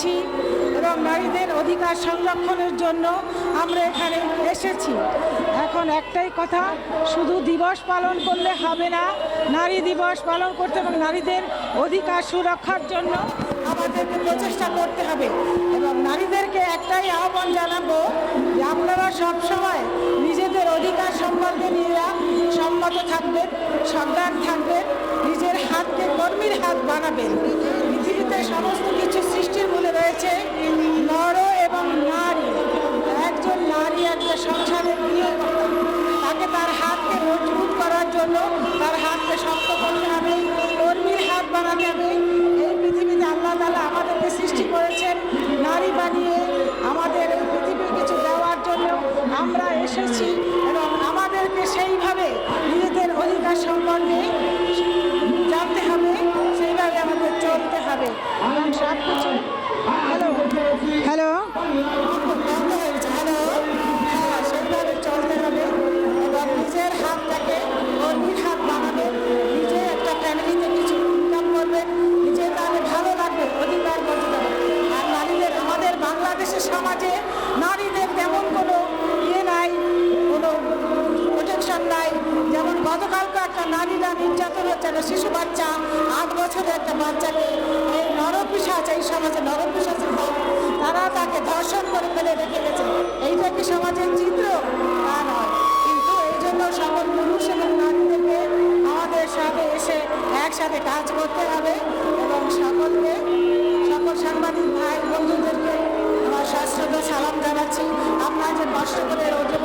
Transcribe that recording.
করছি এবং নারীদের অধিকার সংরক্ষণের জন্য আমরা এখানে এসেছি। এখন একটাই কথা, শুধু দিবস পালন করলে হবে না, নারী দিবস পালন করতে এবং নারীদের অধিকার সুরক্ষার জন্য আমাদেরকে প্রচেষ্টা করতে হবে। এবং নারীদেরকে একটাই আহ্বান জানাব যে আপনারা সবসময় নিজেদের অধিকার সম্পর্কে নিয়ে সম্মত থাকবেন সাবধান থাকবেন, নিজের হাতকে কর্মীর হাত বানাবেন। হ্যালো। হ্যাঁ চলতে হবে। নিজের হাতটাকে হাত নিজে একটা কিছু নিজে তাহলে ভালো লাগবে আর নারীদের, আমাদের বাংলাদেশের সমাজে নারীদের কোনো ইয়ে নাই, কোনো নাই। যেমন একটা নারীরা নির্যাতন হচ্ছে, একটা শিশু বাচ্চা, আট বছরের একটা বাচ্চাকে রেখে গেছে এইটা কি সমাজের চিত্র। তা নয় কিন্তু এই জন্য সকল পুরুষ এবং নারীদেরকে আমাদের সাথে এসে একসাথে কাজ করতে হবে এবং সকলকে, সকল সাংবাদিক ভাই বন্ধুদেরকে আমার শাস্ত্রত সালাম জানাচ্ছি। আপনারা যে কষ্ট করে রোদে